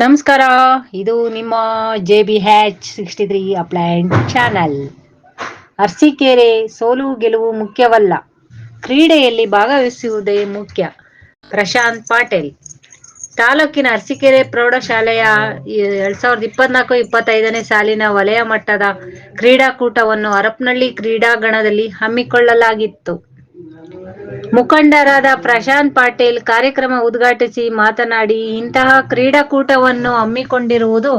ನಮಸ್ಕಾರ, ಇದು ನಿಮ್ಮ J B H sixty three ಅಪ್ಲೈಂಡ್ channel Arsikere ಸೋಲು ಗೆಲುವು ಮುಖ್ಯವಲ್ಲ, ಕ್ರೀಡೆಯಲ್ಲಿ ಭಾಗವಹಿಸುವುದೇ ಮುಖ್ಯ. ಪ್ರಶಾಂತ್ ಪಾಟೀಲ್. ತಾಲೂಕಿನ ಅರಸೀಕೆರೆ ಪ್ರೌಢಶಾಲೆಯ ಎರಡ್ ಸಾವಿರದ ಇಪ್ಪತ್ನಾಲ್ಕು ಇಪ್ಪತ್ತೈದನೇ ಸಾಲಿನ ವಲಯ ಮಟ್ಟದ ಕ್ರೀಡಾಕೂಟವನ್ನು ಹರಪನಹಳ್ಳಿ ಕ್ರೀಡಾಂಗಣದಲ್ಲಿ ಹಮ್ಮಿಕೊಳ್ಳಲಾಗಿತ್ತು. ಮುಖಂಡರಾದ ಪ್ರಶಾಂತ್ ಪಾಟೀಲ್ ಕಾರ್ಯಕ್ರಮ ಉದ್ಘಾಟಿಸಿ ಮಾತನಾಡಿ, ಇಂತಹ ಕ್ರೀಡಾಕೂಟವನ್ನು ಹಮ್ಮಿಕೊಂಡಿರುವುದು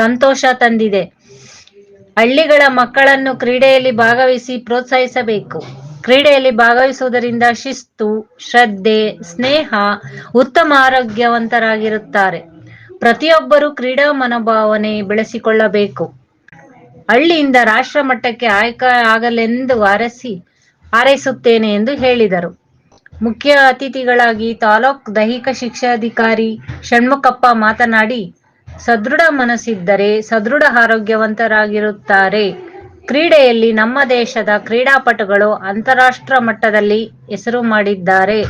ಸಂತೋಷ ತಂದಿದೆ. ಹಳ್ಳಿಗಳ ಮಕ್ಕಳನ್ನು ಕ್ರೀಡೆಯಲ್ಲಿ ಭಾಗವಹಿಸಿ ಪ್ರೋತ್ಸಾಹಿಸಬೇಕು. ಕ್ರೀಡೆಯಲ್ಲಿ ಭಾಗವಹಿಸುವುದರಿಂದ ಶಿಸ್ತು, ಶ್ರದ್ಧೆ, ಸ್ನೇಹ, ಉತ್ತಮ ಆರೋಗ್ಯವಂತರಾಗಿರುತ್ತಾರೆ. ಪ್ರತಿಯೊಬ್ಬರು ಕ್ರೀಡಾ ಮನೋಭಾವನೆ ಬೆಳೆಸಿಕೊಳ್ಳಬೇಕು. ಹಳ್ಳಿಯಿಂದ ರಾಷ್ಟ್ರ ಮಟ್ಟಕ್ಕೆ ಆಯ್ಕೆ ಆಗಲೆಂದು ಹಾರೈಸಿ ಹಾರೈಸುತ್ತೇನೆ ಎಂದು ಹೇಳಿದರು. ಮುಖ್ಯ ಅತಿಥಿಗಳಾಗಿ ತಾಲೂಕ್ ದೈಹಿಕ ಶಿಕ್ಷಾಧಿಕಾರಿ ಷಣ್ಮುಖಪ್ಪ ಮಾತನಾಡಿ, ಸದೃಢ ಮನಸ್ಸಿದ್ದರೆ ಸದೃಢ ಆರೋಗ್ಯವಂತರಾಗಿರುತ್ತಾರೆ. ಕ್ರೀಡೆಯಲ್ಲಿ ನಮ್ಮ ದೇಶದ ಕ್ರೀಡಾಪಟುಗಳು ಅಂತಾರಾಷ್ಟ್ರ ಮಟ್ಟದಲ್ಲಿ ಹೆಸರು ಮಾಡಿದ್ದಾರೆ.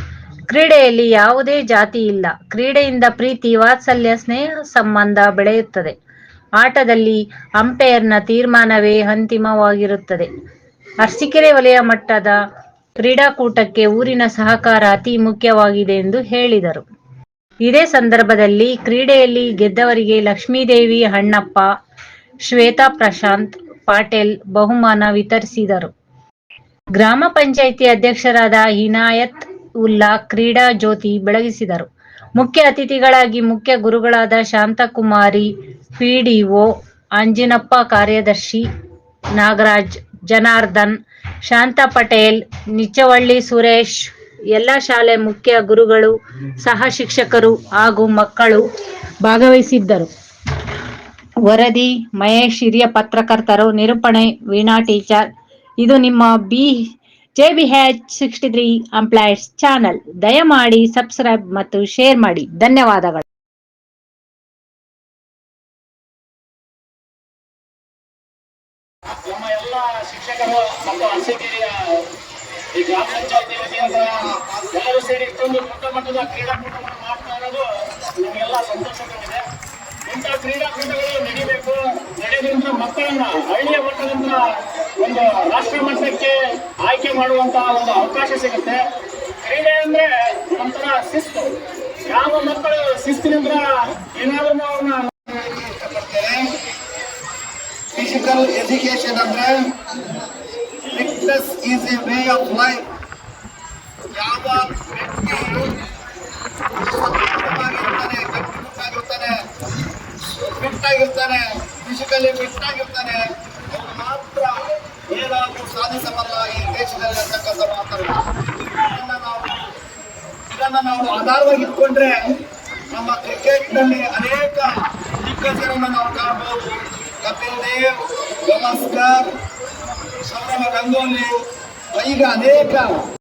ಕ್ರೀಡೆಯಲ್ಲಿ ಯಾವುದೇ ಜಾತಿ ಇಲ್ಲ. ಕ್ರೀಡೆಯಿಂದ ಪ್ರೀತಿ, ವಾತ್ಸಲ್ಯ, ಸ್ನೇಹ ಸಂಬಂಧ ಬೆಳೆಯುತ್ತದೆ. ಆಟದಲ್ಲಿ ಅಂಪೈರ್ನ ತೀರ್ಮಾನವೇ ಅಂತಿಮವಾಗಿರುತ್ತದೆ. ಅರಸೀಕೆರೆ ವಲಯ ಮಟ್ಟದ ಕ್ರೀಡಾಕೂಟಕ್ಕೆ ಊರಿನ ಸಹಕಾರ ಅತಿ ಮುಖ್ಯವಾಗಿದೆ ಎಂದು ಹೇಳಿದರು. ಇದೇ ಸಂದರ್ಭದಲ್ಲಿ ಕ್ರೀಡೆಯಲ್ಲಿ ಗೆದ್ದವರಿಗೆ ಲಕ್ಷ್ಮೀದೇವಿ ಹಣ್ಣಪ್ಪ ಶ್ವೇತಾ ಪ್ರಶಾಂತ್ ಪಾಟೇಲ್ ಬಹುಮಾನ ವಿತರಿಸಿದರು. ಗ್ರಾಮ ಪಂಚಾಯಿತಿ ಅಧ್ಯಕ್ಷರಾದ ಹಿನಾಯತ್ ಉಲ್ಲಾ ಕ್ರೀಡಾ ಜ್ಯೋತಿ ಬೆಳಗಿಸಿದರು. ಮುಖ್ಯ ಅತಿಥಿಗಳಾಗಿ ಮುಖ್ಯ ಗುರುಗಳಾದ ಶಾಂತಕುಮಾರಿ ಪಿಡಿಒ ಅಂಜಿನಪ್ಪ ಕಾರ್ಯದರ್ಶಿ, ನಾಗರಾಜ್ ಜನಾರ್ದನ್, ಶಾಂತ ಪಟೇಲ್, ನಿಚ್ಚವಳ್ಳಿ ಸುರೇಶ್, ಎಲ್ಲ ಶಾಲೆ ಮುಖ್ಯ ಗುರುಗಳು, ಸಹ ಶಿಕ್ಷಕರು ಹಾಗೂ ಮಕ್ಕಳು ಭಾಗವಹಿಸಿದ್ದರು. ವರದಿ, ಮಹೇಶ್, ಹಿರಿಯ ಪತ್ರಕರ್ತರು, ನಿರೂಪಣೆ, ವೀಣಾ ಟೀಚರ್. ಇದು ನಿಮ್ಮ B J B H sixty three employees channel. ದಯಮಾಡಿ ಸಬ್ಸ್ಕ್ರೈಬ್ ಮತ್ತು ಶೇರ್ ಮಾಡಿ. ಧನ್ಯವಾದಗಳು. ನಮ್ಮ ಎಲ್ಲ ಶಿಕ್ಷಕರು ಮತ್ತು ಅರಸೀಕೆರೆಯ ಈ ಗ್ರಾಮ ಪಂಚಾಯತಿ ವತಿಯಿಂದ ಎಲ್ಲರೂ ಸೇರಿ ಇಷ್ಟೊಂದು ದೊಡ್ಡ ಮಟ್ಟದ ಕ್ರೀಡಾಕೂಟವನ್ನು ಮಾಡ್ತಾ ಇರೋದು ನಮಗೆಲ್ಲ ಸಂತೋಷ ತಂದಿದೆ. ಇಂಥ ಕ್ರೀಡಾಕೂಟಗಳು ನಡಿಬೇಕು ನಡೆದಂತ ಮಕ್ಕಳನ್ನ, ಹಳ್ಳಿಯ ಮಟ್ಟದಿಂದ ಒಂದು ರಾಷ್ಟ್ರ ಮಟ್ಟಕ್ಕೆ ಆಯ್ಕೆ ಮಾಡುವಂತಹ ಒಂದು ಅವಕಾಶ ಸಿಗುತ್ತೆ. ಕ್ರೀಡೆ ಅಂದ್ರೆ ಒಂಥರ ಶಿಸ್ತು. ಯಾವ ಮಕ್ಕಳು ಶಿಸ್ತಿನಿಂದ ಏನಾದ್ರೂ ಅವ್ರನ್ನ ಫಿಸಿಕಲ್ ಎಜುಕೇಶನ್ ಅಂದ್ರೆ fitness is a way of life ಯಾವ ವ್ಯಕ್ತಿಯು ಸದೃಢವಾಗಿರ್ತಾನೆ, ಗಟ್ಟಿಮುಟ್ಟಾಗಿರ್ತಾನೆ ಫಿಟ್ ಆಗಿರ್ತಾನೆ ಫಿಸಿಕಲಿ ಫಿಟ್ ಆಗಿರ್ತಾನೆ ಅವ್ನು ಮಾತ್ರ ಏನಾದರೂ ಸಾಧಿಸಬಲ್ಲ ಈ ದೇಶದಲ್ಲಿ ಅಂತಕ್ಕಂಥ ಮಾತನ್ನು ಇದನ್ನ ನಾವು ಇದನ್ನ ನಾವು ಆಧಾರವಾಗಿ ಇಟ್ಕೊಂಡ್ರೆ ನಮ್ಮ ಕ್ರಿಕೆಟ್ನಲ್ಲಿ ಅನೇಕ ದಿಗ್ಗಜರನ್ನು ನಾವು ಕಾಣಬಹುದು ಕಪಿಲ್ ದೇವ್ ಗವಾಸ್ಕರ್ ಸೌರವ ಗಂಗೂಲಿ ಈಗ ಅನೇಕ